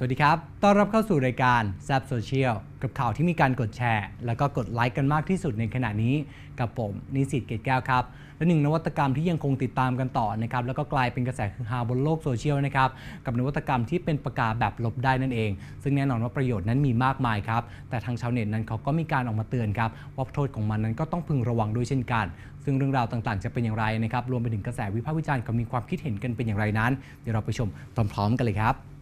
สวัสดีครับ ต้อนรับเข้าสู่รายการแซ p โซเชียลกับข่าวที่มีการกดแชร์ แล้วก็กดไลค์กันมากที่สุดในขณะนี้ กับผมนิสิตเกตแก้วครับ และหนึ่งนวัตกรรมที่ยังคงติดตามกันต่อนะครับ แล้วก็กลายเป็นกระแสคือฮาบนโลกโซเชียลนะครับ กับนวัตกรรมที่เป็นปากกาแบบลบได้นั่นเอง ซึ่งแน่นอนว่าประโยชน์นั้นมีมากมายครับ แต่ทางชาวเน็ตนั้นเขาก็มีการออกมาเตือนครับว่าโทษของมันนั้นก็ต้องพึงระวังด้วยเช่นกัน ซึ่งเรื่องราวต่างๆ จะเป็นอย่างไรนะครับ รวมไปถึงกระแสวิพากษ์วิจารณ์กับมีความคิดเห็นกันเป็นอย่างไรนั้น เดี๋ยวเราไปชมพร้อม ๆ กันเลยครับ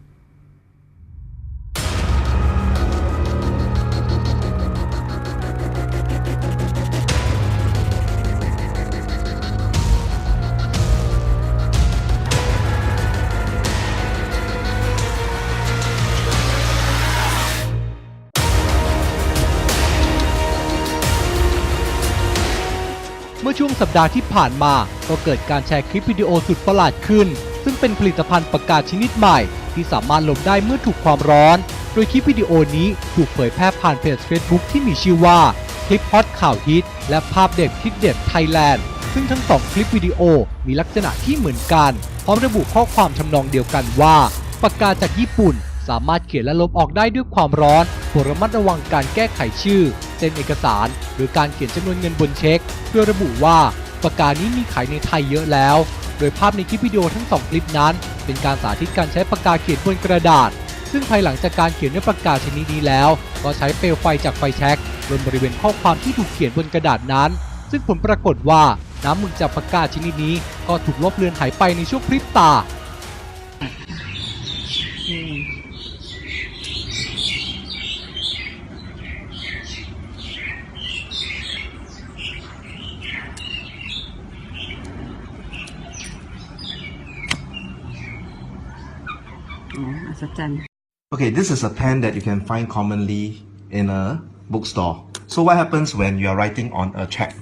ช่วงสัปดาห์ที่ผ่านมา ก็เกิดการแชร์คลิปวิดีโอสุดประหลาดขึ้น ซึ่งเป็นผลิตภัณฑ์ปากกาชนิดใหม่ ที่สามารถลบได้เมื่อถูกความร้อน โดยคลิปวิดีโอนี้ถูกเผยแพร่ผ่านเพจ Facebook ที่มีชื่อว่า คลิปฮอตข่าวฮิตและภาพเด็ดคลิปเด็ดไทยแลนด์ซึ่งทั้งสองคลิปวิดีโอมีลักษณะที่เหมือนกันพร้อมระบุข้อความทำนองเดียวกันว่าปากกาจากญี่ปุ่น สามารถเขียนและลบออกได้ด้วยความร้อนโปรดระมัดระวังการแก้ไขชื่อ เซ็นเอกสาร หรือการเขียนจำนวนเงินบนเช็คโดยระบุว่าปากกานี้มีขายในไทยเยอะแล้ว โดยภาพในคลิปวิดีโอทั้งสองคลิปนั้น เป็นการสาธิตการใช้ปากกาเขียนบนกระดาษ ซึ่งภายหลังจากการเขียนด้วยปากกาชนิดนี้แล้ว ก็ใช้เปลวไฟจากไฟแช็กลนบริเวณข้อความที่ถูกเขียนบนกระดาษนั้น ซึ่งผลปรากฏว่าน้ำมึกจากปากกาชนิดนี้ก็ถูกลบเลือนหายไปในช่วงพริบตา Oh, a pen. Okay, this is a pen that you can find commonly in a bookstore. So what happens when you are writing on a check?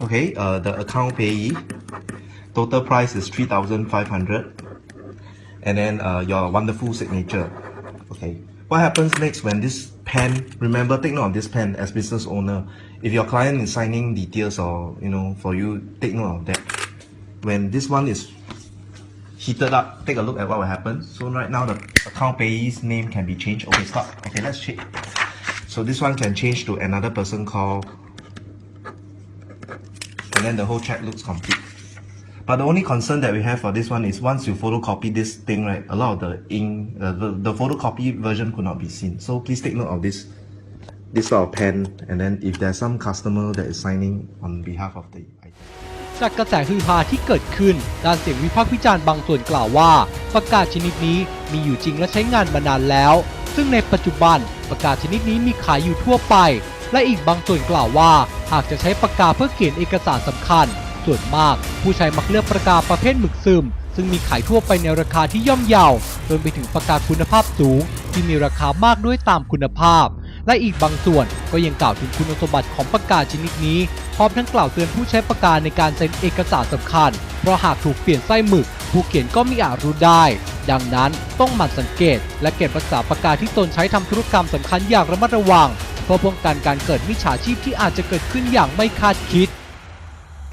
Okay, uh, the account payee, total price is 3500 and then uh, your wonderful signature. Okay, what happens next when this pen, remember, take note of this pen as business owner. If your client is signing details or, you know, for you, take note of that when this one is heated up, take a look at what will happen. So right now the account payee's name can be changed. Okay, stop. Okay, let's check. So this one can change to another person called, and then the whole check looks complete. But the only concern that we have for this one is once you photocopy this thing, right, a lot of the ink, uh, the, the photocopy version could not be seen. So please take note of this, this sort of pen. And then if there's some customer that is signing on behalf of the item. จากกระแสฮือฮาที่เกิดขึ้น ด้านเสียงวิพากษ์วิจารณ์บางส่วนกล่าวว่าปากกาชนิดนี้มีอยู่จริงและใช้งานมานานแล้ว ซึ่งในปัจจุบันปากกาชนิดนี้มีขายอยู่ทั่วไป และอีกบางส่วนกล่าวว่า หากจะใช้ปากกาเพื่อเขียนเอกสารสำคัญ ส่วนมาก ผู้ใช้มักเลือกปากกาประเภทหมึกซึม ซึ่งมีขายทั่วไปในราคาที่ย่อมเยาวรวมไปถึงปากกาคุณภาพสูง ที่มีราคามากด้วยตามคุณภาพ และอีกบางส่วนก็ยังกล่าวถึงคุณสมบัติของปากกาชนิดนี้พร้อมทั้งกล่าวเตือนผู้ใช้ปากกาในการเซ็นเอกสารสำคัญ เพราะหากถูกเปลี่ยนไส้หมึก ผู้เขียนก็มีอาจรู้ได้ ดังนั้นต้องหมั่นสังเกต และเก็บรักษาปากกาที่ตนใช้ทำธุรกรรมสำคัญอย่างระมัดระวัง เพื่อป้องกันการเกิดมิจฉาชีพที่อาจจะเกิดขึ้นอย่างไม่คาดคิด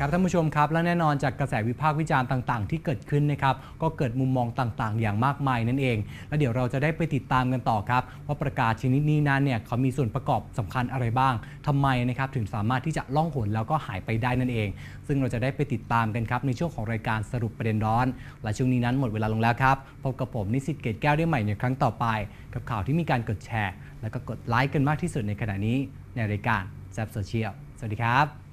ครับท่านผู้ชมครับและแน่นอนจากกระแสวิพากษ์วิจารณ์ต่าง ๆ ที่เกิดขึ้นนะครับก็เกิดมุมมองต่างๆ อย่างมากมายนั่นเอง แล้วเดี๋ยวเราจะได้ไปติดตามกันต่อครับว่าประกาศชนิดนี้นั้นเนี่ยเขามีส่วนประกอบสำคัญอะไรบ้างทำไมนะครับถึงสามารถที่จะล่องหนแล้วก็หายไปได้นั่นเอง ซึ่งเราจะได้ไปติดตามกันครับในช่วงของรายการสรุปประเด็นร้อน และช่วงนี้นั้นหมดเวลาลงแล้วครับพบกับผมนิสิตเกตแก้วได้ใหม่ในครั้งต่อไป กับข่าวที่มีการกดแชร์ แล้วก็กดไลค์กันมากที่สุดในขณะนี้ในรายการแซบโซเชียลสวัสดีครับ